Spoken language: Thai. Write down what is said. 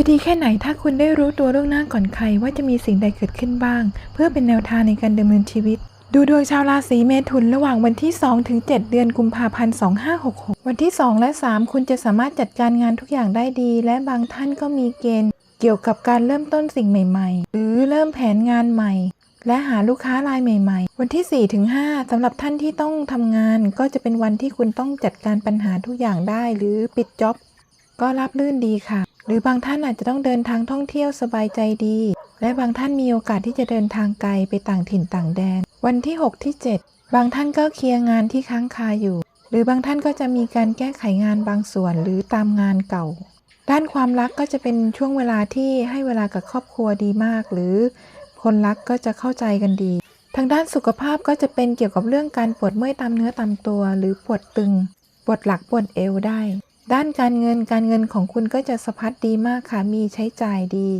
จะดีแค่ไหนถ้าคุณได้รู้ตัวล่วงหน้าก่อนใครว่าจะมีสิ่งใดเกิดขึ้นบ้าง เพื่อเป็นแนวทางในการดำเนินชีวิต ดูดวงชาวราศีเมถุนระหว่างวันที่ 2 ถึง 7 เดือนกุมภาพันธ์ 2566 วันที่ 2 และ 3 คุณจะสามารถจัดการงานทุกอย่างได้ดี และบางท่านก็มีเกณฑ์ เกี่ยวกับการเริ่มต้นสิ่งใหม่ ๆ หรือเริ่มแผนงานใหม่ และหาลูกค้ารายใหม่ ๆ วันที่ 4 ถึง 5สำหรับท่านที่ต้องทำงาน ก็จะเป็นวันที่คุณต้องจัดการปัญหาทุกอย่างได้ หรือปิดจ็อบก็รับลื่นดีค่ะ หรือบางท่านอาจจะต้องเดินทางท่องเที่ยวสบายใจดี และบางท่านมีโอกาสที่จะเดินทางไกลไปต่างถิ่นต่างแดน วันที่ 6 ที่ 7 บางท่านก็เคลียร์งานที่ค้างคาอยู่ หรือบางท่านก็จะมีการแก้ไขงานบางส่วนหรือตามงานเก่า ด้านความรักก็จะเป็นช่วงเวลาที่ให้เวลากับครอบครัวดีมาก หรือคนรักก็จะเข้าใจกันดี ทางด้านสุขภาพก็จะเป็นเกี่ยวกับเรื่องการปวดเมื่อยตามเนื้อตามตัว หรือปวดตึง ปวดหลักปวดเอวได้ ด้านการเงินการเงินของคุณก็จะสะพัดดีมากค่ะ มีใช้จ่ายดี